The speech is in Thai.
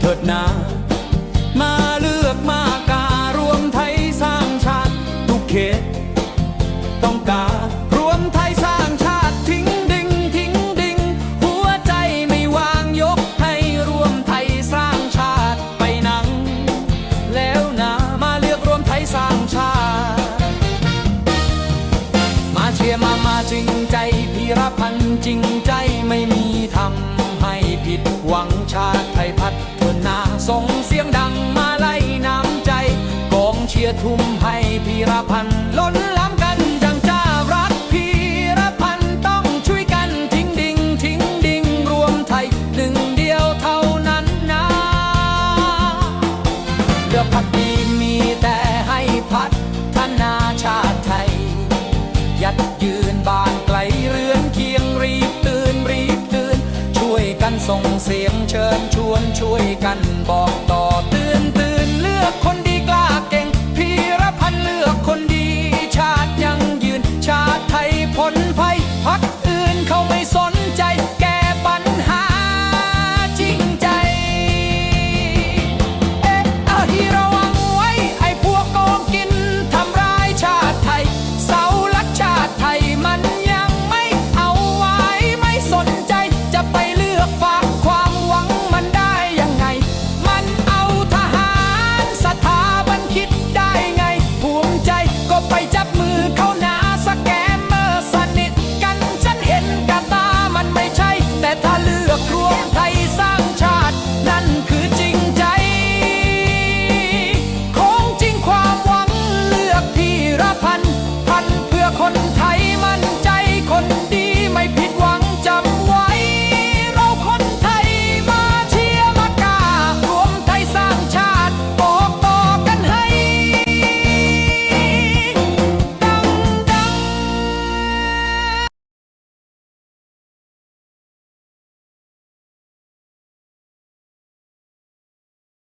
เถิดนา มาเลือกมาการวมไทยสร้างชาติทุกเขต ต้องการรวมไทยสร้างชาติทิ้งดึงทิ้งดึง หัวใจไม่วางยกให้รวมไทยสร้างชาติไปนั่งแล้วนามาเลือกรวมไทยสร้างชาติ มาเชียร์มามาจริงใจพีรพันธ์จริงใจไม่มีทำให้ผิดหวังชาติไทยพัฒ นาส่งเสียงดังมาไล่น้ำใจกองเชียร์ทุ่มให้พีรพันธ์ล้นล้ำกันดังจ้ารักพีรพันธ์ต้องช่วยกันทิ้งดิ่งทิ้งดิ่งรวมไทยหนึ่งเดียวเท่านั้นนะเรือพักดีมีแต่ให้พัฒนาชาติไทยยัดยืนียงเชิญชวนช่วยกันบอกต่อตื่นตื่นเลือกคนดี คนไทยมั่นใจคน